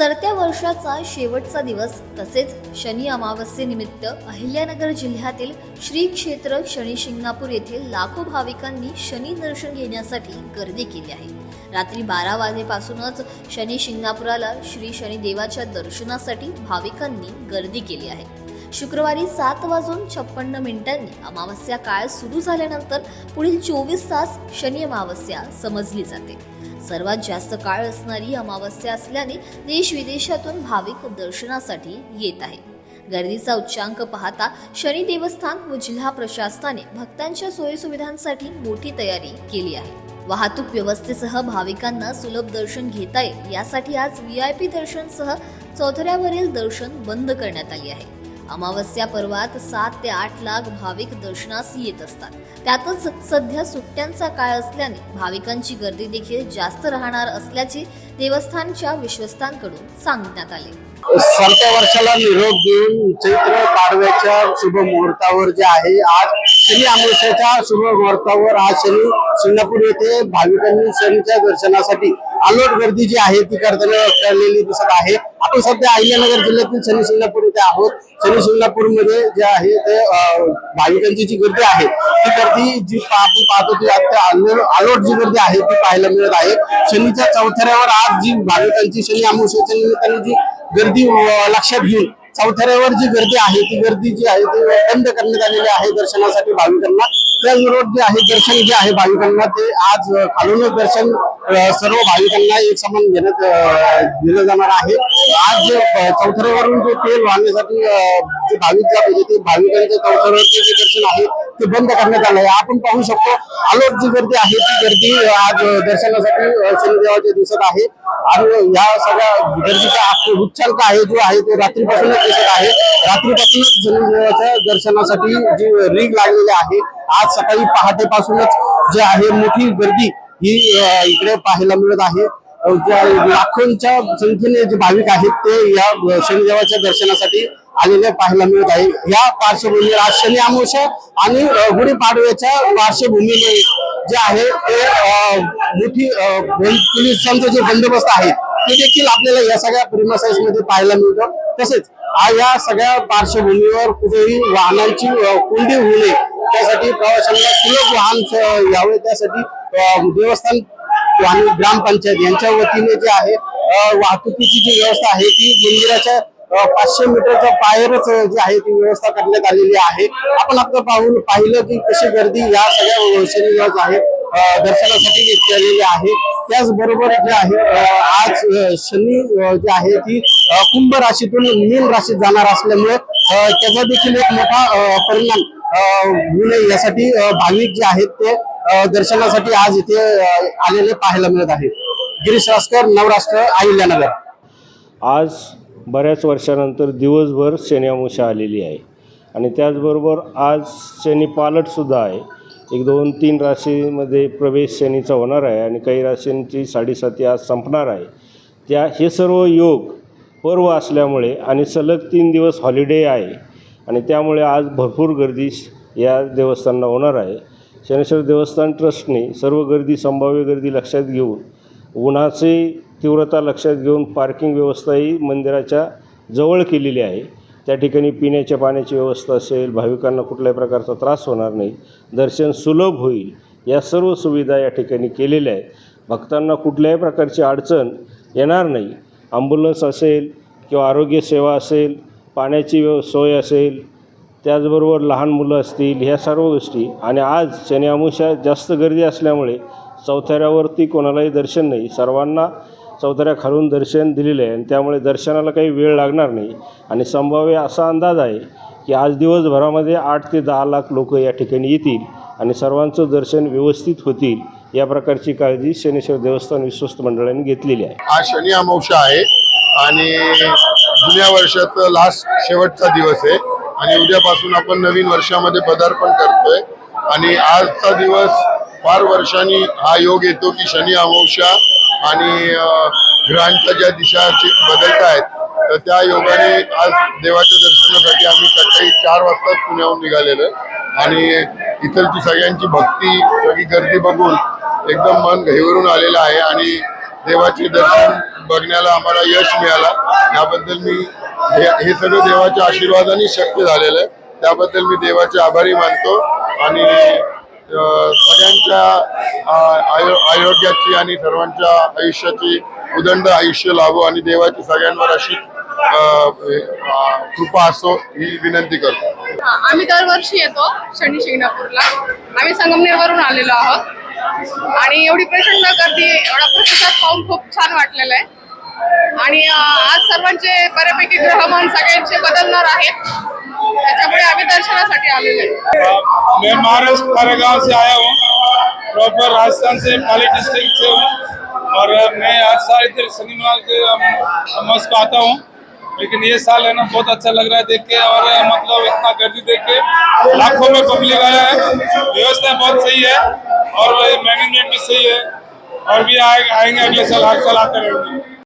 सरत्या वर्षाचा शेवटचा दिवस तसेच शनी अमावस्येनिमित्त अहिल्यानगर जिल्ह्यातील श्री क्षेत्र शनी शिंगणापूर लाखो भाविकांनी शनी दर्शन घेण्यासाठी गर्दी केली आहे. रात्री बारा वाजेपासूनच शनी शिंगणापुराला श्री शनिदेवाच्या दर्शनासाठी भाविकांनी गर्दी केली आहे. शुक्रवारी सात वाजून छप्पन्न मिनिटांनी अमावस्या काळ सुरू झाल्यानंतर पुढील चोवीस तास शनी अमावस्या समजली जाते. सर्वात जास्त काळ असणारी अमावस्या असल्याने देश विदेशातून भाविक दर्शनासाठी येत आहे. गर्दीचा उच्चांक पाहता शनी देवस्थान व जिल्हा प्रशासनाने भक्तांच्या सोयीसुविधांसाठी मोठी तयारी केली आहे. वाहतूक व्यवस्थेसह भाविकांना सुलभ दर्शन घेता येईल यासाठी आज व्ही आय पी दर्शनसह चौथऱ्यावरील दर्शन बंद करण्यात आली आहे. अमावस्या पर्वात सात ते आठ लाख भाविक दर्शनास येत असतात. त्यातच सध्या सुट्ट्यांचा काळ असल्याने भाविकांची गर्दी देखील जास्त राहणार असल्याचे देवस्थानच्या विश्वस्तांकडून सांगण्यात आले. सरत्या वर्षाला निरोप देऊन चैत्र पाडव्याच्या शुभ मुहूर्तावर जे आहे आज शनी अमावस्याच्या शुभ मुहूर्तावर आज शनी सिंगापूर येथे भाविकांनी शनीच्या दर्शनासाठी अलोट गर्दी जी आहे ती करताना करलेली दिसत आहे. आपण सध्या अहिल्यानगर जिल्ह्यातील शनी शिंगणापूर इथे आहोत. शनी शिंगणापूरमध्ये जे आहे ते भाविकांची जी गर्दी आहे ती गर्दी जी आपण पाहतो ती अलोट जी गर्दी आहे ती पाहायला मिळत आहे. शनीच्या चौथऱ्यावर आज जी भाविकांची शनी अमावस्याच्या निमित्ताने जी गर्दी लक्षात घेऊन चौथऱ्यावर जी गर्दी आहे ती गर्दी जी आहे ती बंद करण्यात आलेली आहे दर्शनासाठी भाविकांना. त्याचबरोबर जे आहे दर्शन जे आहे भाविकांना ते आज खालूनच दर्शन सर्व भाविकांना एक समान घेण्यात दिलं जाणार आहे. आज जे चौथऱ्यावरून जे तेल वाहण्यासाठी जे भाविक जात होते ते भाविकांच्या चौथऱ्यावरचे जे दर्शन आहे ते बंद करण्यात आलं आहे आपण पाहू शकतो आलोक जी गर्दी आहे ती गर्दी आज दर्शनासाठी शनिदेवाच्या दिसत आहे. आणि या सगळ्या गर्दीचा उच्चांक आहे जो आहे तो रात्रीपासूनच दिसत आहे. रात्रीपासूनच शनिदेवाच्या दर्शनासाठी जी रीग लागलेली आहे आज सकाळी पहाटेपासूनच जे आहे मोठी गर्दी ही इकडे पाहायला मिळत आहे. लाखोंच्या संख्येने जे भाविक आहेत ते या शनिदेवाच्या दर्शनासाठी आलेले पाहायला मिळत आहे. या पार्श्वभूमीवर आज शनी अमावस्या आणि गुढीपाडव्याच्या पार्श्वभूमीने जे आहे ते मोठी अं, जे पोलिसांचा बंदोबस्त आहे ते देखील आपल्याला या सगळ्या प्रिमासाईजमध्ये पाहायला मिळतं. तसेच या सगळ्या पार्श्वभूमीवर कुठेही वाहनांची कोंडी होऊ नये त्यासाठी प्रवाशांना सुलभ वाहन यावे त्यासाठी देवस्थान आणि ग्रामपंचायत यांच्या वतीने जे आहे वाहतुकीची जी व्यवस्था आहे ती मंदिराच्या पाचशे मीटरच्या बाहेरच जी आहे ती व्यवस्था करण्यात आलेली आहे. आपण आता पाहून पाहिलं की कशी गर्दी या सगळ्या शनिवार आहे दर्शनासाठी केलेली आहे. त्याचबरोबर जे आहे आज शनी जी जे आहे ती कुंभ राशीतून मीन राशीत जाणार असल्यामुळे त्याचा देखील एक मोठा परिणाम होऊ नये. यासाठी भाविक जे आहेत ते दर्शनासाठी आज इथे आलेले पाहायला मिळत आहे. गिरीश रासकर नवराष्ट्र अहिल्यानगर. आज बऱ्याच वर्षानंतर दिवसभर शनी आलेली आहे. आणि त्याचबरोबर आज शनी पालटसुद्धा आहे. एक दोन तीन राशीमध्ये प्रवेश शनीचा होणार आहे आणि काही राशींची साडेसाती आज संपणार आहे. त्या हे सर्व योग पर्व असल्यामुळे आणि सलग तीन दिवस हॉलिडे आहे. आणि त्यामुळे आज भरपूर गर्दी या देवस्थानला होणार आहे. शनेश्वर देवस्थान ट्रस्टने सर्व गर्दी संभाव्य गर्दी लक्षात घेऊन उन्हाची तीव्रता लक्षात घेऊन पार्किंग व्यवस्थाही मंदिराच्या जवळ केलेली आहे. त्या ठिकाणी पिण्याच्या पाण्याची व्यवस्था असेल भाविकांना कुठल्याही प्रकारचा त्रास होणार नाही दर्शन सुलभ होईल या सर्व सुविधा या ठिकाणी केलेल्या आहेत. भक्तांना कुठल्याही प्रकारची अडचण येणार नाही. ॲम्ब्युलन्स असेल किंवा आरोग्यसेवा असेल पाण्याची व्यव सोय असेल त्याचबरोबर लहान मुलं असतील ह्या सर्व गोष्टी. आणि आज शनी अमावस्या जास्त गर्दी असल्यामुळे चौथऱ्यावरती कोणालाही दर्शन नाही. सर्वांना चौथऱ्या खालून दर्शन दिलेलं आहे. आणि त्यामुळे दर्शनाला काही वेळ लागणार नाही. आणि संभाव्य असा अंदाज आहे की आज दिवसभरामध्ये आठ ते दहा लाख लोक या ठिकाणी येतील आणि सर्वांचं दर्शन व्यवस्थित होतील या प्रकारची काळजी शनेश्वर देवस्थान विश्वस्त मंडळाने घेतलेली आहे. आज शनी अमावस्या आहे. आणि जुन्या वर्षाचा लास्ट शेवटचा दिवस आहे. आणि उद्यापासून आपण नवीन वर्षामध्ये पदार्पण करतोय. आणि आजचा दिवस फार वर्षांनी हा योग येतो की शनी अमावस्या आणि ग्रहांच्या ज्या दिशा बदलत आहेत तर त्या योगाने आज देवाच्या दर्शनासाठी आम्ही सकाळी चार वाजता पुण्याहून निघालेलो. आणि इथलची सगळ्यांची भक्ती सगळी गर्दी बघून एकदम मन घैवरून आलेलं आहे. आणि देवाचे दर्शन बघण्याला आम्हाला यश मिळाला. याबद्दल मी हे हे सगळं देवाच्या आशीर्वादाने शक्य झालेलं आहे. त्याबद्दल मी देवाचे आभारी मानतो आणि सगळ्यांच्या आयो आरोग्याची आणि सर्वांच्या आयुष्याची उदंड आयुष्य लाभो आणि देवाची सगळ्यांवर अशी कृपा असो ही विनंती करतो. आम्ही दरवर्षी येतो शनी शिंगणापूरला. आम्ही संगमनेरवरून आलेलो आहोत. आणि एवढी प्रचंड गर्दी एवढा प्रतिसाद पाहून खूप छान वाटलेलं आहे. आज सर्वांचे बऱ्यापैकी ग्रहमान सगळ्यांचे बदलणार आहेत. त्याच्यामुळे मैं महाराष्ट्र कारागांव से आया हूँ। प्रॉपर राजस्थान से पाली डिस्ट्रिक्ट से हूँ। और मैं हर साल इधर शनिवार के अमावस को आता हूँ। लेकिन ये साल है ना बहुत अच्छा लग रहा है देख के। और मतलब इतना गर्दी देख के लाखों में पब्लिक आया है। व्यवस्था बहुत सही है। और मैनेजमेंट भी सही है। और भी आए, आएँगे अगले साल हर साल आते रहेंगे।